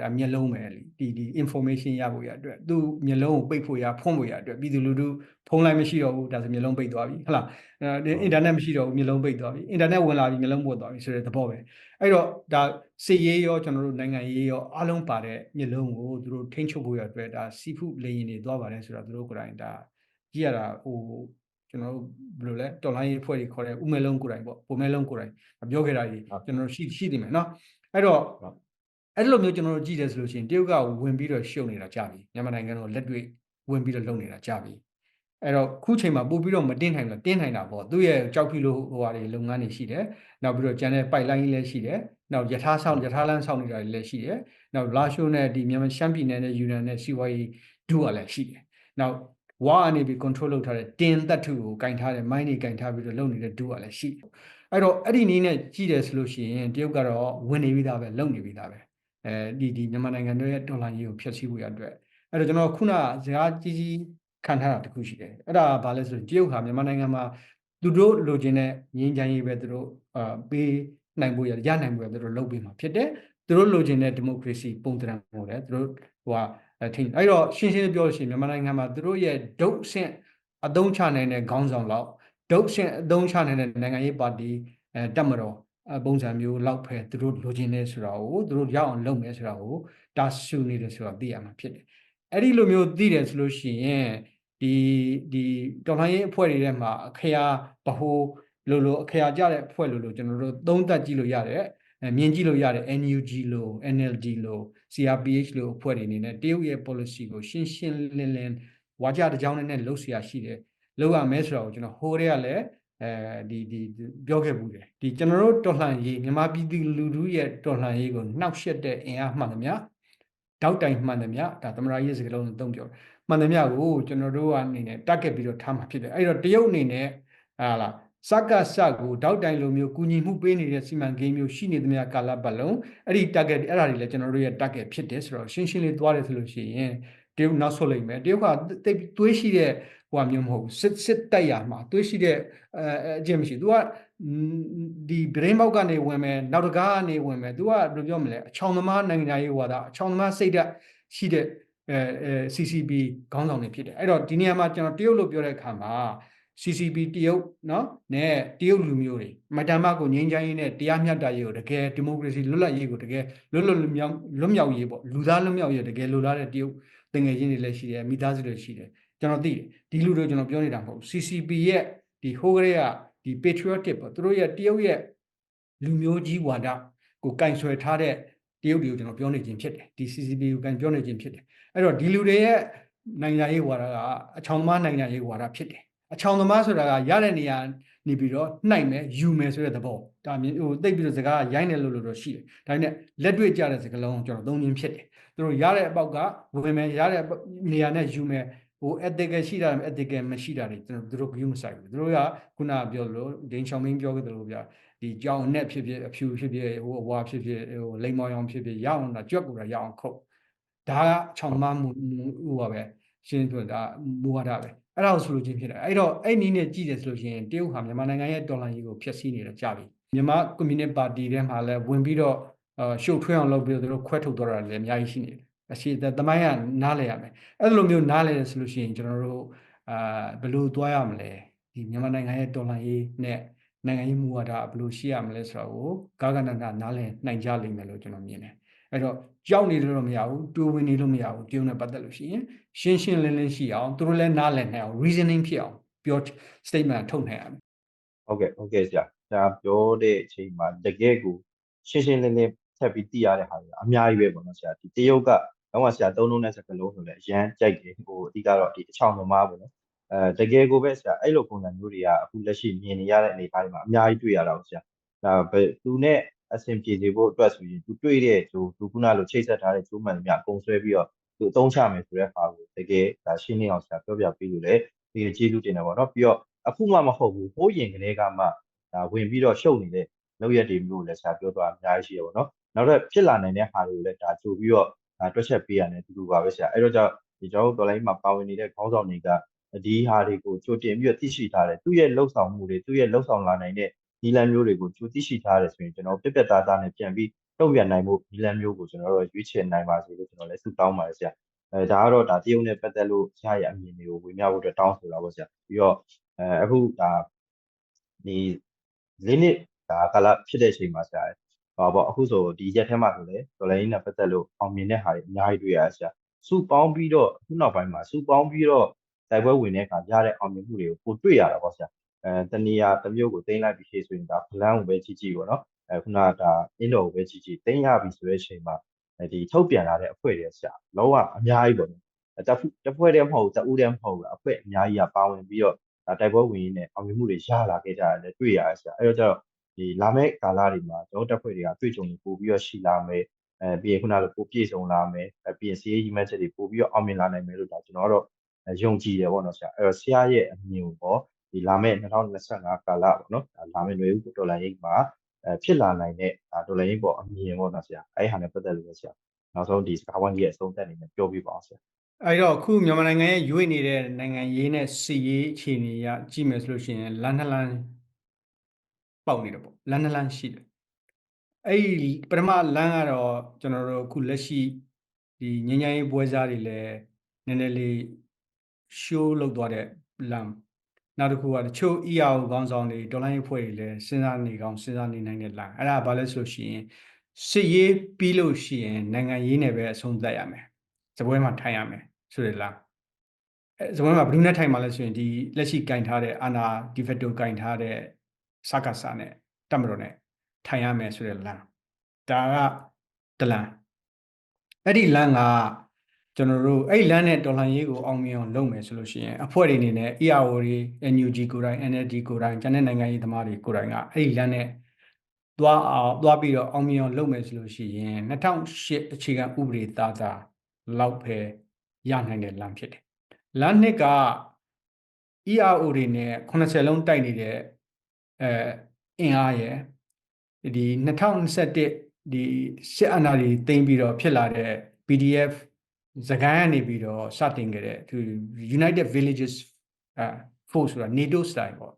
ဒါမျက်လုံးပဲလေဒီဒီ information ရဖို့ရအတွက်သူမျက်လုံးကိုပိတ်ဖို့ရဖွင့်ဖို့ရအတွက်ပြည်သူလူထုဖုန်းလိုင်းမရှိတော့ဘူးဒါဆိုမျက်လုံးပိတ်သွားပြီဟုတ်လားအဲအင်တာနက်မရှိတော့ဘူးမျက်လုံးပိတ်သွားပြီအင်တာနက်ဝင်လာပြီမျက်လုံးပုတ်သွားပြီဆိုတဲ့သဘောပဲအဲ့တော့ဒါစစ်ရေးရောကျွန်တော်တို့နိုင်ငံရေးရောအားလုံးပါတဲ့မျက်လုံးကိုသူတို့ထိန်းချုပ်ဖို့ရအတွက်ဒါစီဖုလေရင်တွေသွားပါတယ်ဆိုတော့သူတို့ကိုယ်တိုင်ဒါကြည့်ရတာဟိုကျွန်တော်တို့ဘယ်လိုလဲတော်လိုင်းရေးအဖွဲ့တွေခေါ်တဲ့ဥမဲလုံးကိုယ်တိုင်ပေါ့ပုံမဲလုံးကိုယ်တိုင်ပြောခဲ့တာကြီးကျွန်တော်တို့ရှိရှိနေမယ်နော် အဲ့တော့အဲ့လိုမျိုးကျွန်တော်တို့ကြည့်တယ်ဆိုလို့ရှိရင်တရုတ်ကဝင်ပြီးတော့ရှုပ်နေတာကြာပြီမြန်မာနိုင်ငံတော့လက်တွေ့ဝင်ပြီးတော့လုပ်နေတာကြာပြီအဲ့တော့ခုချိန်မှာပို့ပြီးတော့မတင်းနိုင်ဘူးတင်းနိုင်တာပေါ့သူ့ရဲ့ကြောက်ဖြူလို့ဟိုဟာတွေလုပ်ငန်းတွေရှိတယ်နောက်ပြီးတော့ကျန်တဲ့ပိုက်လိုင်းလည်းရှိတယ်နောက်ယထာဆောင်ယထာလန်းဆောင်နေတာတွေလည်းရှိတယ်နောက်လာရှိုးနဲ့ဒီမြန်မာရှမ်းပြည်နယ်နဲ့ယူနန်နဲ့စီဝါရီဒူကလည်းရှိတယ်နောက်ဝါအနေပြီး control လုပ်ထားတဲ့တင်သက်ထုကိုကင်ထားတဲ့မိုင်းတွေကင်ထားပြီးတော့လုပ်နေတဲ့ဒူကလည်းရှိတယ် အဲ့တော့အဲ့ဒီနည်းနဲ့ကြည့်တယ်ဆိုလို့ရှိရင်တရုတ်ကတော့ဝင်နေပြီးသားပဲလုံနေပြီးသားပဲအဲဒီဒီမြန်မာနိုင်ငံတို့ရဲ့ဒေါ်လာကြီးကိုဖျက်ဆီးဖို့ရအတွက်အဲ့တော့ကျွန်တော်ခုနစကားကြီးကြီးခံထားတာတခုရှိတယ်အဲ့ဒါဘာလဲဆိုရင်တရုတ်ဟာမြန်မာနိုင်ငံမှာသူတို့လိုချင်တဲ့ငြိမ်းချမ်းရေးပဲသူတို့အာပေးနိုင်ဖို့ရရနိုင်ဖို့ရသူတို့လုပ်ပေးမှာဖြစ်တယ်သူတို့လိုချင်တဲ့ဒီမိုကရေစီပုံသဏ္ဍာန်ကိုလည်းသူတို့ဟိုဟာထင်အဲ့တော့ရှင်းရှင်းပြောလို့ရှိရင်မြန်မာနိုင်ငံမှာသူတို့ရဲ့ဒုတ်ဆင့်အသုံးချနိုင်တဲ့ခေါင်းဆောင်လောက် ဒုတ်ဆင့်အသုံးချနိုင်တဲ့နိုင်ငံရေးပါတီအဲတက်မတော်ပုံစံမျိုးလောက်ပဲသူတို့လိုချင်နေဆိုတာကိုသူတို့ရအောင်လုပ်မယ်ဆိုတာကိုတာဆူနေတယ်ဆိုတာသိရမှာဖြစ်တယ်အဲ့ဒီလိုမျိုးသိတယ်ဆိုလို့ရှိရင်ဒီဒီတော်လှန်ရေးအဖွဲ့တွေထဲမှာအခရာဗဟိုလိုလိုအခရာကြတဲ့အဖွဲ့လိုလိုကျွန်တော်တို့သုံးသပ်ကြည့်လို့ရတယ်မြင်ကြည့်လို့ရတယ် NUG လို့ NLD လို့ CRPH လို့အဖွဲ့တွေအနေနဲ့တရုတ်ရဲ့ policy ကိုရှင်းရှင်းလင်းလင်းဝါကြတစ်ကြောင်းနဲ့လှုပ်ရှားရှိတယ် လှုပ်ရမယ်ဆိုတော့ကျွန်တော်ဟိုးတွေကလည်းအဲဒီဒီပြောခဲ့ဘူးတယ်ဒီကျွန်တော်တို့တော်လှန်ရေးမြန်မာပြည်သူလူထုရဲ့တော်လှန်ရေးကိုနှောက်ယှက်တဲ့အင်အားမှန်သမျှတောက်တိုင်မှန်သမျှဒါသမရာရေးစကလုံးသုံးပြောမှန်သမျှကိုကျွန်တော်တို့အနေနဲ့ target ပြီးတော့ထားမှာဖြစ်တယ်အဲ့တော့တရုတ်အနေနဲ့ဟာလားစကစကိုတောက်တိုင်လိုမျိုးကူညီမှုပေးနေတဲ့စီမံကိန်းမျိုးရှိနေသမျှကာလပတ်လုံးအဲ့ဒီ target အဲ့ဒါတွေလည်းကျွန်တော်တို့ရဲ့ target ဖြစ်တယ်ဆိုတော့ရှင်းရှင်းလေးသွားတယ်ဆိုလို့ရှိရင်တရုတ်နောက်ဆုတ်လိုက်မယ်တရုတ်ကတိတ်သွေးရှိတဲ့ ဟိုအမျိုးမဟုတ်စစ်စစ်တိုက်ရမှာသွေးရှိတဲ့အဲအကျင့်မရှိ तू ကဒီဗရင်ပေါက်ကနေဝင်မယ်နောက်တကားကနေဝင်မယ် तू ကဘယ်လိုပြောမလဲအချောင်သမားနိုင်ငံရေးဝါဒအချောင်သမားစိတ်ဓာတ်ရှိတဲ့အဲအဲ CCB ခေါင်းဆောင်တွေဖြစ်တယ်အဲ့တော့ဒီနေရာမှာကျွန်တော်တရုတ်လို့ပြောတဲ့အခါမှာ CCP တရုတ်နော်နဲ့တရုတ်လူမျိုးတွေမတမ်းမကိုငြိမ်းချမ်းရေးနဲ့တရားမျှတရေးကိုတကယ်ဒီမိုကရေစီလွတ်လပ်ရေးကိုတကယ်လွတ်လွတ်လွတ်မြောက်လွတ်မြောက်ရေးပေါ့လူသားလွတ်မြောက်ရေးတကယ်လိုလားတဲ့တရုတ်တငယ်ချင်းတွေလည်းရှိတယ်မိသားစုတွေရှိတယ် ကျွန်တော်သိတယ်ဒီလူတွေကျွန်တော်ပြောနေတာမဟုတ် CCP ရဲ့ဒီဟိုးကလေးကဒီ patriotic ပေါ့သူတို့ရဲ့တရုတ်ရဲ့လူမျိုးကြီးဝါဒကိုကင်ဆွယ်ထားတဲ့တရုတ်တွေကိုကျွန်တော်ပြောနေခြင်းဖြစ်တယ်ဒီ CCP ကိုကင်ပြောနေခြင်းဖြစ်တယ်အဲ့တော့ဒီလူတွေရဲ့နိုင်ငံရေးဝါဒကအချောင်သမားနိုင်ငံရေးဝါဒဖြစ်တယ်အချောင်သမားဆိုတာကရတဲ့နေရာနေပြီးတော့နှိုက်မယ်ယူမယ်ဆိုတဲ့သဘောဒါမြင်ဟိုတိတ်ပြီးတော့စကားကရိုင်းတယ်လို့လို့တော့ရှိတယ်ဒါပေမဲ့လက်တွေ့ကြတဲ့စကားလုံးကျွန်တော်သုံးခြင်းဖြစ်တယ်သူတို့ရတဲ့အပေါက်ကဝင်မယ်ရတဲ့နေရာနဲ့ယူမယ် ဟို ethical ရှိတာ ethical မရှိတာတွေကျွန်တော်တို့ကယူမဆိုင်ဘူးသူတို့ကခုနကပြောလို့ဒင်းချောင်းမင်းပြောခဲ့တယ်လို့ဗျာဒီကြောင်နဲ့ဖြစ်ဖြစ်အဖြူဖြစ်ဖြစ်ဟိုအဝါဖြစ်ဖြစ်ဟိုလိမ္မောင်ရောင်ဖြစ်ဖြစ်ရအောင်တော့ကြွက်ကိုတော့ရအောင်ခုတ်ဒါကချောင်းသမားမှုဟိုပါပဲရှင်းပြောတာမူဝါဒပဲအဲ့ဒါကိုဆိုလို့ချင်းဖြစ်တယ်အဲ့တော့အဲ့နည်းနဲ့ကြည့်တယ်ဆိုလို့ရှိရင်တရုတ်ဟာမြန်မာနိုင်ငံရဲ့ဒေါ်လာကြီးကိုဖျက်ဆီးနေတယ်ကြပြီမြန်မာကွန်မြူနတီပါတီထဲမှာလည်းဝင်ပြီးတော့အာရှုပ်ထွေးအောင်လုပ်ပြီးတော့သူတို့ခွဲထုတ်သွားတာလည်းအများကြီးရှိနေတယ် အရှိသမိုင်းကနားလဲရမယ်အဲ့လိုမျိုးနားလဲတယ်ဆိုလို့ရှိရင်ကျွန်တော်တို့အာဘယ်လိုသွားရမလဲဒီမြန်မာနိုင်ငံရဲ့ဒေါ်လာကြီးနဲ့နိုင်ငံရေးမူဝါဒဘယ်လိုရှိရမလဲဆိုတော့ကာကနနာနားလဲနိုင်ကြလိမ့်မယ်လို့ကျွန်တော်မြင်တယ်အဲ့တော့ကြောက်နေလို့မရဘူးတိုးဝင်နေလို့မရဘူးတရုတ်နဲ့ပတ်သက်လို့ရှိရင်ရှင်းရှင်းလင်းလင်းရှိအောင်သူတို့လည်းနားလည်နိုင်အောင် reasoning ဖြစ်အောင်ပြော statement ထုတ်နိုင်ရမယ်ဟုတ်ကဲ့ဟုတ်ကဲ့ဆရာဆရာပြောတဲ့အချိန်မှာတကယ်ကိုရှင်းရှင်းလင်းလင်းထပ်ပြီးသိရတဲ့ဟာတွေအများကြီးပဲပေါ့နော်ဆရာဒီတရုတ်က တော့ဆရာသုံးလုံးနဲ့စကလုံးဆိုလည်းအရန်ကြိုက်တယ်ဟိုအဓိကတော့ဒီအချောင်သမားပေါ့နော်အဲတကယ်ကိုပဲဆရာအဲ့လိုပုံစံမျိုးတွေကအခုလက်ရှိမြင်နေရတဲ့အနေအထားတွေမှာအများကြီးတွေ့ရတာပေါ့ဆရာဒါဘယ်သူနဲ့အဆင်ပြေစေဖို့အတွက်ဆိုရင်သူတွေ့တဲ့သူသူခုနလိုချိတ်ဆက်ထားတဲ့ကျိုးမှန်တွေများအကုန်ဆွဲပြီးတော့သူအသုံးချမယ်ဆိုတဲ့ဟာကိုတကယ်ဒါရှင်းနေအောင်ဆရာပြောပြပေးလို့လေဒီကျေးဇူးတင်တယ်ပေါ့နော်ပြီးတော့အခုမှမဟုတ်ဘူးဟိုးရင်ကလေးကမှဒါဝင်ပြီးတော့ရှုပ်နေတဲ့လောက်ရက်တွေမျိုးလည်းဆရာပြောသွားအများကြီးရှိရပါတော့နောက်တော့ဖြစ်လာနိုင်တဲ့ဟာတွေကိုလည်းဒါကြိုပြီးတော့ ဒါတွက်ချက်ပေးရတယ်တူတူပါပဲဆရာအဲ့တော့ကြောင့်ဒီကျွန်တော်တို့တော်လိုင်းမှာပါဝင်နေတဲ့ခေါင်းဆောင်တွေကဒီဟာတွေကိုကြိုတင်ပြီးတော့သိရှိထားတယ်သူ့ရဲ့လှုပ်ဆောင်မှုတွေသူ့ရဲ့လှုပ်ဆောင်လာနိုင်တဲ့ဒီလမ်းမျိုးတွေကိုကြိုသိရှိထားတယ်ဆိုရင်ကျွန်တော်ပြက်ပြက်သားသားနဲ့ပြန်ပြီးတုံ့ပြန်နိုင်မှုဒီလမ်းမျိုးကိုကျွန်တော်တို့ရွေးချယ်နိုင်ပါစေလို့ကျွန်တော်လည်းဆုတောင်းပါတယ်ဆရာအဲဒါကတော့ဒါတရုတ်နဲ့ပတ်သက်လို့ဆရာရဲ့အမြင်တွေကိုဝေမျှဖို့အတွက်တောင်းဆိုတာပေါ့ဆရာပြီးတော့အဲအခုဒါဒီလေးနှစ်ဒါကာလဖြစ်တဲ့အချိန်မှာဆရာ ဟောပေါ့အခုဆိုဒီရက်ထဲမှာဆိုလေဒေါ်လာရင်းနဲ့ပတ်သက်လို့အောင်မြင်တဲ့ဟာတွေအများကြီးတွေ့ရတယ်ဆရာစုပေါင်းပြီးတော့အခုနောက်ပိုင်းမှာစုပေါင်းပြီးတော့တိုက်ပွဲဝင်တဲ့အခါရတဲ့အောင်မြင်မှုတွေကိုပိုတွေ့ရတာပေါ့ဆရာအဲတနေရာတစ်မျိုးကိုသိမ်းလိုက်ပြီးဖြစ်ဆိုရင်ဒါဖလန်းကိုပဲကြည့်ကြည့်ပေါ့နော်အဲခုနကဒါအင်းတော်ကိုပဲကြည့်ကြည့်သိမ်းရပြီဆိုတဲ့အချိန်မှာဒီထုတ်ပြန်လာတဲ့အဖွဲ့တွေဆရာလောကအများကြီးပေါ့နော်တဖတဖွဲ့တည်းမဟုတ်ဘူးတဦးတည်းမဟုတ်ဘူးအဖွဲ့အများကြီးကပါဝင်ပြီးတော့ဒါတိုက်ပွဲဝင်ရင်းနဲ့အောင်မြင်မှုတွေရလာခဲ့ကြတယ်တွေ့ရတယ်ဆရာအဲတော့ကျတော့ ဒီလာမယ့်ကာလတွေမှာကျွန်တော်တပ်ဖွဲ့တွေကတွေ့ကြုံပို့ပြီးတော့ရှိလာမယ်အဲပြီးရင်ခုနကပို့ပြည့်စုံလာမယ်အဲပြီးရင်စီးရေးကြီးမှတ်ချက်တွေပို့ပြီးတော့အောင်မြင်လာနိုင်မယ်လို့ဒါကျွန်တော်တို့ယုံကြည်တယ်ပေါ့နော်ဆရာအဲတော့ဆရာရဲ့အမြင်ကိုပေါ့ဒီလာမယ့်2025ကာလပေါ့နော်လာမယ့်ຫນွေဦးဒေါ်လာရိတ်မှာအဲဖြစ်လာနိုင်တဲ့ဒေါ်လာရိတ်ပေါ့အမြင်ပေါ့နော်ဆရာအဲဟာနဲ့ပတ်သက်လို့ဆရာနောက်ဆုံးဒီစကားဝိုင်းကြီးရဲ့အဆုံးသတ်အနေနဲ့ပြောပြပါအောင်ဆရာအဲ့တော့အခုမြန်မာနိုင်ငံရဲ့ရွေ့နေတဲ့နိုင်ငံရေးနဲ့စီရေးအခြေအနေရကြည့်မယ်ဆိုလို့ရှိရင်လန်နလန် ပေါက်နေတယ်ပေါ့လန်နလန်ရှိတယ်အဲ့ဒီပထမလန်ကတော့ကျွန်တော်တို့အခုလက်ရှိဒီငញ្ញရေးပွဲစားတွေလည်းနည်းနည်းလေး show လုပ်သွားတဲ့လန်နောက်တစ်ခုကတချို့ EAO ခေါင်းဆောင်တွေဒေါ်လာရေးဖွဲ့တွေလည်းစဉ်းစားနေကောင်းစဉ်းစားနေနိုင်တဲ့လန်အဲ့ဒါဘာလဲဆိုလို့ရှိရင်စစ်ရေးပြီးလို့ရှိရင်နိုင်ငံရေးနဲ့ပဲအဆုံးသတ်ရမယ်စပွဲမှာထိုင်ရမယ်ဆိုရလားအဲစပွဲမှာဘယ်သူနဲ့ထိုင်မှာလဲဆိုရင်ဒီလက်ရှိကင်ထားတဲ့အာနာဒီဖက်တိုကင်ထားတဲ့ စကားစာနဲ့တမတော်နဲ့ထိုင်ရမယ်ဆိုရလမ်းဒါကတလန်အဲ့ဒီလမ်းကကျွန်တော်တို့အဲ့လမ်းနဲ့ဒေါ်လာရေးကိုအောင်မြင်အောင်လုပ်မယ်ဆိုလို့ရှိရင်အဖွဲ့တွေအနေနဲ့ ERO တွေ NUG ကိုယ်တိုင် NLD ကိုယ်တိုင်ကျန်တဲ့နိုင်ငံရေးသမားတွေကိုယ်တိုင်ကအဲ့ဒီလမ်းနဲ့သွားအောင်သွားပြီးတော့အောင်မြင်အောင်လုပ်မယ်ဆိုလို့ရှိရင်2008အခြေခံဥပဒေသားသားလောက်ပဲရနိုင်တဲ့လမ်းဖြစ်တယ်။လမ်းနှစ်က ERO တွေနဲ့80လုံးတိုက်နေတဲ့ အဲအင်အားရဲ့ဒီ2021ဒီစစ်အာဏာတွေတင်ပြီးတော့ဖြစ်လာတဲ့ PDF စကိုင်းကနေပြီးတော့စတင်ခဲ့တဲ့သူ United Villages အဲ force ဆိုတာ NATO style ပေါ့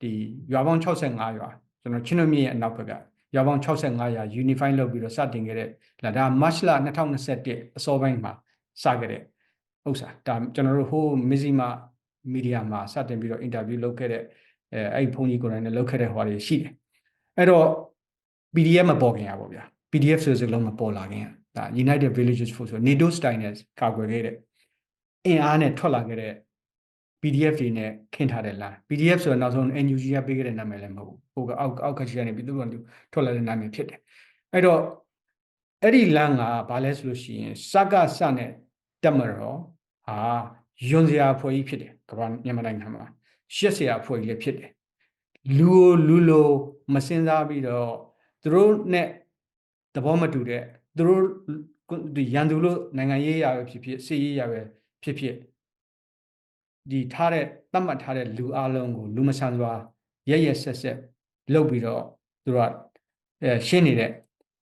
ဒီရွာပေါင်း65ရွာကျွန်တော်ချင်းတို့မြစ်ရဲ့အနောက်ဘက်ကရွာပေါင်း65ရွာ unify လုပ်ပြီးတော့စတင်ခဲ့တဲ့လာဒါ March လ2021အစောပိုင်းမှာစခဲ့တဲ့ဥစ္စာဒါကျွန်တော်တို့ဟိုမီဇီမာမီဒီယာမှာစတင်ပြီးတော့ interview လုပ်ခဲ့တဲ့ အဲအဲ့ဖုန်းကြီးကိုယ်တိုင်နဲ့လုပ်ခဲ့တဲ့ဟွာတွေရှိတယ်အဲ့တော့ PDF မပေါ်ခင်ရပါဗျာ PDF ဆိုစလုံးမပေါ်လာခင်ရဒါ United Villages Force ဆို NATO style နဲ့ကာကွယ်ခဲ့တဲ့အင်အားနဲ့ထွက်လာခဲ့တဲ့ PDF တွေနဲ့ခင်းထားတဲ့လမ်း PDF ဆိုတော့နောက်ဆုံး NUG ကပေးခဲ့တဲ့နာမည်လည်းမဟုတ်ဘူးဟိုကအောက်အောက်ကချီကနေပြီးသူကထွက်လာတဲ့နာမည်ဖြစ်တယ်အဲ့တော့အဲ့ဒီလမ်းကဘာလဲဆိုလို့ရှိရင်စကစနဲ့တက်မတော်ဟာယွန်စရာဖွဲ့ကြီးဖြစ်တယ်ကမ္ဘာမြန်မာနိုင်ငံမှာ ရှက်เสียအဖွဲ့ကြီးလည်းဖြစ်တယ်လူကိုလူလိုမစင်စားပြီးတော့သူတို့နဲ့သဘောမတူတဲ့သူတို့ဒီရန်သူလို့နိုင်ငံရေးရပဲဖြစ်ဖြစ်စီရေးရပဲဖြစ်ဖြစ်ဒီထားတဲ့တတ်မှတ်ထားတဲ့လူအလုံးကိုလူမဆန်စွာရရဆက်ဆက်လုပ်ပြီးတော့သူတို့ကအဲရှင်းနေတဲ့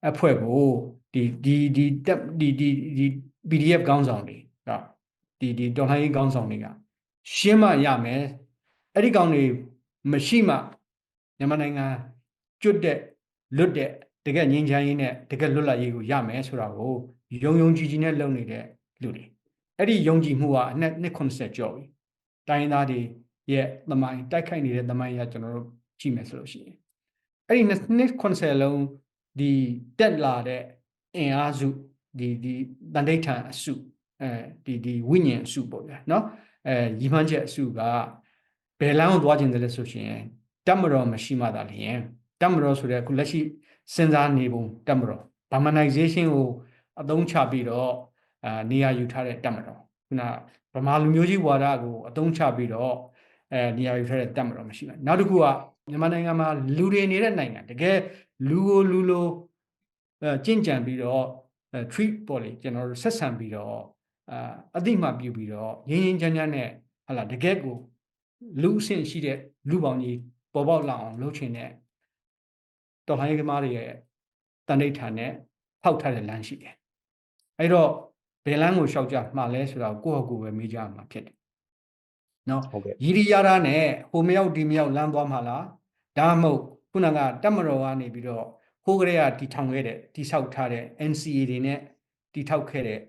အဖွဲ့ကိုဒီဒီဒီတက်ဒီဒီဒီ PDF ကောင်းဆောင်တွေကဒီဒီတော်လှန်ရေးကောင်းဆောင်တွေကရှင်းမှရမယ် အဲ့ဒီကောင်းတွေမရှိမှမြန်မာနိုင်ငံကျွတ်တဲ့လွတ်တဲ့တကယ်ငြိမ်းချမ်းရေးနဲ့တကယ်လွတ်လပ်ရေးကိုရမယ်ဆိုတာကိုယုံယုံကြည်ကြည်နဲ့လုပ်နေတဲ့လူတွေအဲ့ဒီယုံကြည်မှုကအနှစ်နှစ်80ကျော်ပြီတိုင်းသားတွေရဲ့သမိုင်းတိုက်ခိုက်နေတဲ့သမိုင်းရကျွန်တော်တို့ကြည့်မယ်ဆိုလို့ရှိရင်အဲ့ဒီနှစ်80လုံးဒီတက်လာတဲ့အင်အားစုဒီဒီတန်ဋိဌာန်အစုအဲဒီဒီဝိညာဉ်အစုပေါ့ဗျာเนาะအဲရီမှန်းချက်အစုက ဘယ်လမ်းကိုသွားခြင်းတယ်လဲဆိုရှင်တတ်မတော်မရှိမှသာလျင်တတ်မတော်ဆိုတဲ့အခုလက်ရှိစဉ်းစားနေပုံတတ်မတော် Burmanization ကိုအသုံးချပြီးတော့အာနေရာယူထားတဲ့တတ်မတော်ခုနဗမာလူမျိုးကြီးဝါဒကိုအသုံးချပြီးတော့အဲနေရာယူထားတဲ့တတ်မတော်မရှိဘူးနောက်တစ်ခုကမြန်မာနိုင်ငံမှာလူတွေနေတဲ့နိုင်ငံတကယ်လူကိုလူလိုအဲကြင့်ကြံပြီးတော့အဲ treat ပေါ့လေကျွန်တော်တို့ဆက်ဆံပြီးတော့အာအတိမပြုပြီးတော့ငင်းငင်းချမ်းချမ်းနဲ့ဟာလာတကယ်ကို လူအဆင့်ရှိတဲ့လူပေါင်းကြီးပေါ်ပေါက်လာအောင်လုပ်ချင်တဲ့တော်လှန်ရေးသမားတွေရဲ့တန်ဋိဌာန်နဲ့ဖောက်ထားတဲ့လမ်းရှိတယ်။အဲ့တော့ဘယ်လမ်းကိုရှောက်ကြမှာလဲဆိုတော့ကိုယ့်ဟာကိုယ်ပဲမေးကြမှာဖြစ်တယ်။နော်ဟုတ်ကဲ့ရည်ရည်ရတာနဲ့ဟိုမရောက်ဒီမရောက်လမ်းသွားမှာလားဒါမှမဟုတ်ခုနကတက်မတော်ကနေပြီးတော့ဟိုကလေးကတီထောင်ခဲ့တဲ့တီဆောက်ထားတဲ့ NCA တွေနဲ့တီထောက်ခဲ့တဲ့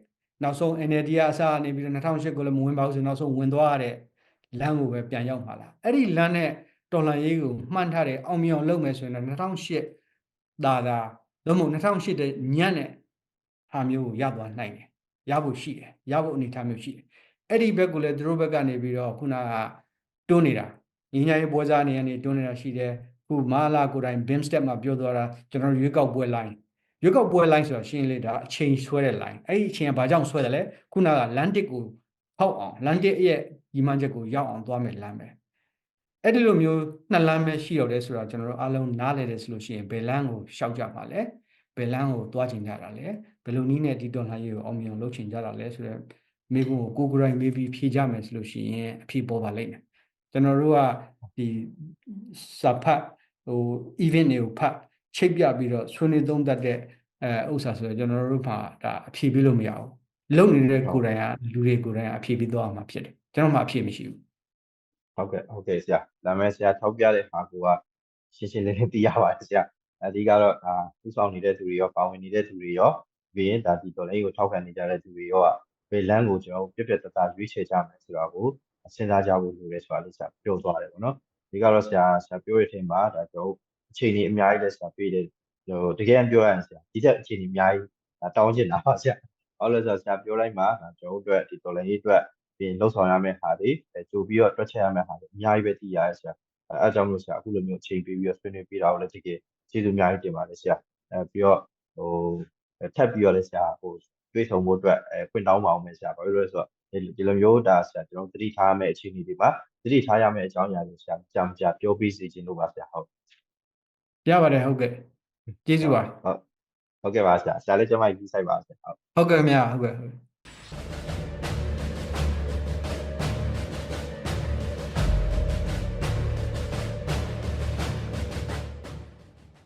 နောက်ဆုံး NLD ကအစားနေပြီးတော့2008ကိုလည်းမဝင်ပါဘူးဆိုနောက်ဆုံးဝင်သွားရတဲ့ လမ်းကိုပဲပြန်ရောက်မှာလားအဲ့ဒီလမ်းနဲ့တော်လှန်ရေးကိုမှန်းထားတဲ့အောင်မြင်အောင်လုပ်မယ်ဆိုရင်တော့2008ဒါသာလုံးမဟုတ်2008တဲ့ညံ့တဲ့ဟာမျိုးကိုရသွားနိုင်တယ်ရဖို့ရှိတယ်ရဖို့အနေအထားမျိုးရှိတယ်အဲ့ဒီဘက်ကလည်းသူတို့ဘက်ကနေပြီးတော့ခုနကတွန်းနေတာညီညာရေးပွဲစားနေရနေတွန်းနေတာရှိတယ်ခုမာလာကိုယ်တိုင် BIM step မှာပြောသွားတာကျွန်တော်တို့ရွေးကောက်ပွဲ line ရွေးကောက်ပွဲ line ဆိုတာရှင်းလေဒါအချိန်ဆွဲတဲ့ line အဲ့ဒီအချိန်ကဘာကြောင့်ဆွဲတယ်လဲခုနက landing ကိုဖောက်အောင် landing ရဲ့ ဒီမှန်ချက်ကိုရောက်အောင်သွားမယ်လမ်းပဲအဲ့ဒီလိုမျိုးနှစ်လမ်းပဲရှိတော့တယ်ဆိုတော့ကျွန်တော်တို့အားလုံးနားလည်တယ်ဆိုလို့ရှိရင်ဘယ်လမ်းကိုရှောက်ကြပါလဲဘယ်လမ်းကိုသွားချင်ကြတာလဲဘယ်လိုနည်းနဲ့ဒီတော်လှန်ရေးကိုအောင်မြင်အောင်လုပ်ချင်ကြတာလဲဆိုတော့မိကုန်းကိုကိုကိုယ်တိုင်မေးပြီးဖြေကြမယ်ဆိုလို့ရှိရင်အဖြေပေါ်ပါလိမ့်မယ်ကျွန်တော်တို့ကဒီစာဖတ်ဟို event တွေကိုဖတ်ချိတ်ပြပြီးတော့ဆွေးနွေးသုံးသပ်တဲ့အဲဥစ္စာဆိုတော့ကျွန်တော်တို့မှာဒါအဖြေပေးလို့မရဘူးလုံနေတဲ့ကိုယ်တိုင်ကလူတွေကိုယ်တိုင်ကအဖြေပေးသွားမှာဖြစ်တယ် ကျွန်တော်မှအဖြေမရှိဘူးဟုတ်ကဲ့ဟုတ်ကဲ့ဆရာဒါမဲ့ဆရာထောက်ပြတဲ့ဟာကိုကရှင်းရှင်းလင်းလင်းသိရပါတယ်ဆရာအဓိကတော့ဒါဥဆောင်နေတဲ့သူတွေရောပါဝင်နေတဲ့သူတွေရောပြီးရင်ဒါဒီတော်လေးကိုထောက်ခံနေကြတဲ့သူတွေရောဘယ်လမ်းကိုကျွန်တော်ပြပြတတရွေးချယ်ကြမယ်ဆိုတာကိုစဉ်းစားကြဖို့လိုတယ်ဆိုတာလေးဆရာပြောသွားတယ်ပေါ့နော်ဒီကတော့ဆရာဆရာပြောရတဲ့အချိန်မှာဒါကျွန်တော်အချိန်ကြီးအများကြီးလက်ဆရာပေးတယ်ဟိုတကယ်ပြောရရင်ဆရာဒီတက်အချိန်ကြီးအများကြီးတောင်းချင်တာပါဆရာဟုတ်လို့ဆိုဆရာပြောလိုက်မှာဒါကျွန်တော်တို့အတွက်ဒီတော်လေးအတွက် ပြီးလှုပ်ဆောင်ရမယ့်ဟာတွေကြိုပြီးတော့တွက်ချက်ရမယ့်ဟာတွေအများကြီးပဲသိရတယ်ဆရာအဲအဲကြောင့်မလို့ဆရာအခုလိုမျိုးအချိန်ပေးပြီးတော့ဆွေးနွေးပေးတာကိုလည်းတကယ်ကျေးဇူးအများကြီးတင်ပါတယ်ဆရာအဲပြီးတော့ဟိုထပ်ပြီးတော့လည်းဆရာဟိုတွေးဆုံဖို့အတွက်အဲဖွင့်တောင်းပါအောင်မယ်ဆရာဘာလို့လဲဆိုတော့ဒီလိုမျိုးဒါဆရာကျွန်တော်သတိထားရမယ့်အခြေအနေတွေပါသတိထားရမယ့်အကြောင်းအရာတွေဆရာကြာမကြာပြောပြစီခြင်းလို့ပါဆရာဟုတ်ရပါတယ်ဟုတ်ကဲ့ကျေးဇူးပါဟုတ်ဟုတ်ကဲ့ပါဆရာဆရာလည်းကျမကြီးပြီးဆိုင်ပါဆရာဟုတ်ဟုတ်ကဲ့ခင်ဗျာဟုတ်ကဲ့ဟုတ်ကဲ့